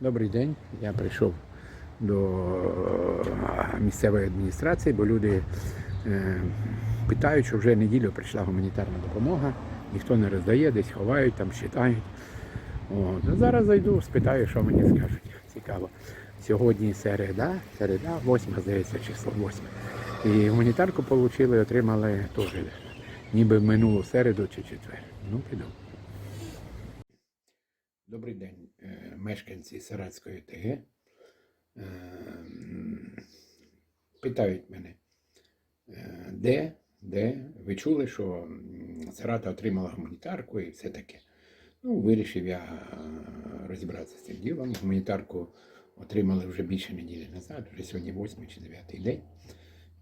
Добрий день. Я прийшов до е, місцевої адміністрації, бо люди е, питають, що вже неділю прийшла гуманітарна допомога, ніхто не роздає, десь ховають, там считають. От. Ну, зараз зайду, спитаю, що мені скажуть. Цікаво. Сьогодні середа, середа, 8, здається, число 8. І гуманітарку отримали, отримали теж ніби минулу середу чи четвер. Ну, піду. Добрий день, е, мешканці Саратської ТГ. Е, Питають мене, е, де, де? Ви чули, що Сарата отримала гуманітарку і все таке. Ну, вирішив я розібратися з цим ділом. Гуманітарку отримали вже більше неділі назад, вже сьогодні 8 чи 9 день.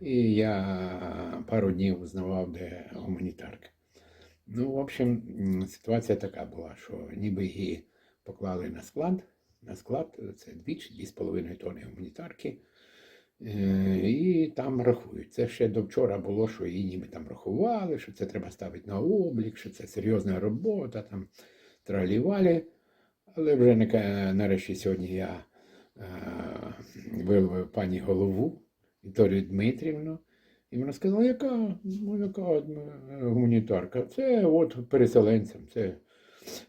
І я пару днів узнавав, де гуманітарка. Ну, в общем, ситуація така була, що ніби її поклали на склад. На склад це двічі, дві з половиною тонни гуманітарки. Е, І там рахують. Це ще до вчора було, що її ніби там рахували, що це треба ставити на облік, що це серйозна робота, там тралівалі. Але вже нарешті сьогодні я е, виловив пані голову Вікторію Дмитрівну. І вона сказала, яка, ну, яка е, гуманітарка? Це от переселенцям, це е,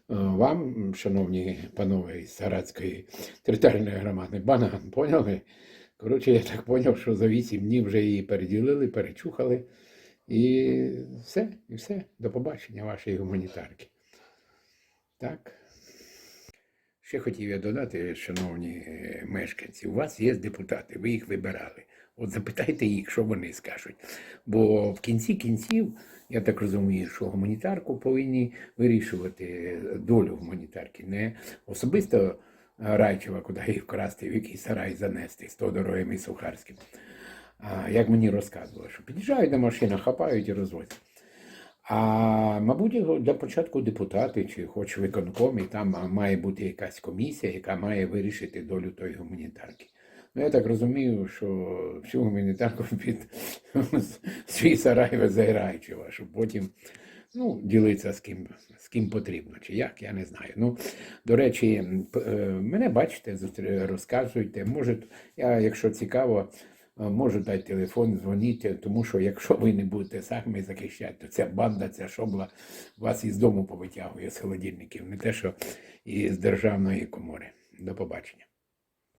вам, шановні панове із Саратської територіальної громади, банан, поняли? Коротше, я так поняв, що за вісім днів вже її переділили, перечухали. І все, і все. До побачення вашої гуманітарки. Так. Ще хотів я додати, шановні е, мешканці, у вас є депутати, ви їх вибирали. От запитайте їх, що вони скажуть. Бо в кінці кінців, я так розумію, що гуманітарку повинні вирішувати долю гуманітарки. Не особисто Райчева, куди її вкрасти, в який сарай занести з Тодоровим і Сухарським. А як мені розказували, що під'їжджають на машинах, хапають і розвозять. А мабуть, для початку депутати чи хоч виконком, і там має бути якась комісія, яка має вирішити долю тої гуманітарки. Ну, я так розумію, що всю гуманітарку під свій сарай везе Райчева, щоб потім ну, ділитися з ким, з ким потрібно, чи як, я не знаю. Ну, до речі, е, мене бачите, розказуйте. Може, я, якщо цікаво, е, можу дати телефон, дзвоніть, тому що якщо ви не будете самі захищати, то ця банда, ця шобла вас із дому повитягує з холодильників, не те, що із державної комори. До побачення.